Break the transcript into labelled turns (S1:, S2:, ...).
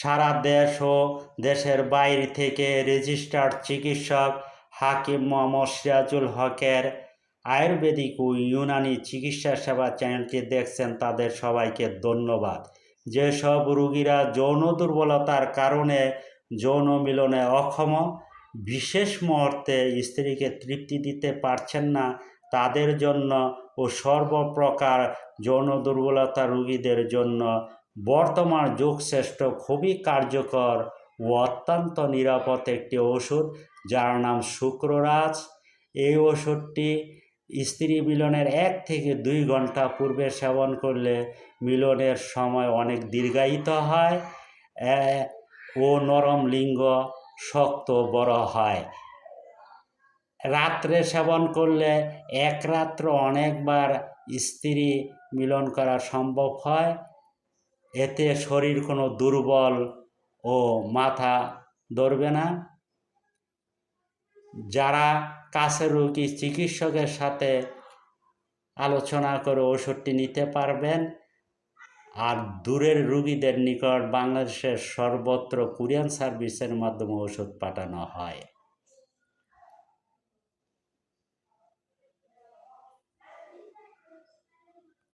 S1: সারা দেশ ও দেশের বাইরে থেকে রেজিস্টার্ড চিকিৎসক হাকিম মোহাম্মদ সিরাজুল হকের আয়ুর্বেদিক ও ইউনানি চিকিৎসা সেবা চ্যানেলটি দেখছেন। তাদের সবাইকে ধন্যবাদ। যেসব রুগীরা যৌন দুর্বলতার কারণে যৌন মিলনে অক্ষম, বিশেষ মুহূর্তে স্ত্রীকে তৃপ্তি দিতে পারছেন না, তাদের জন্য ও সর্বপ্রকার যৌন দুর্বলতা রোগীদের জন্য বর্তমান যুগশ্রেষ্ঠ খুবই কার্যকর ও অত্যন্ত নিরাপদ একটি ওষুধ, যার নাম শুক্ররাজ। এই ওষুধটি স্ত্রী মিলনের এক থেকে দুই ঘণ্টা পূর্বে সেবন করলে মিলনের সময় অনেক দীর্ঘায়িত হয় ও নরম লিঙ্গ শক্ত বড় হয়। রাত্রে সেবন করলে এক রাত্র অনেকবার স্ত্রী মিলন করা সম্ভব হয়। এতে শরীর কোনো দুর্বল ও মাথা ধরবে না। যারা কাছের রোগী চিকিৎসকের সাথে আলোচনা করে ওষুধটি নিতে পারবেন, আর দূরের রুগীদের নিকট বাংলাদেশের সর্বত্র কুরিয়ান সার্ভিসের মাধ্যমে ওষুধ পাঠানো হয়।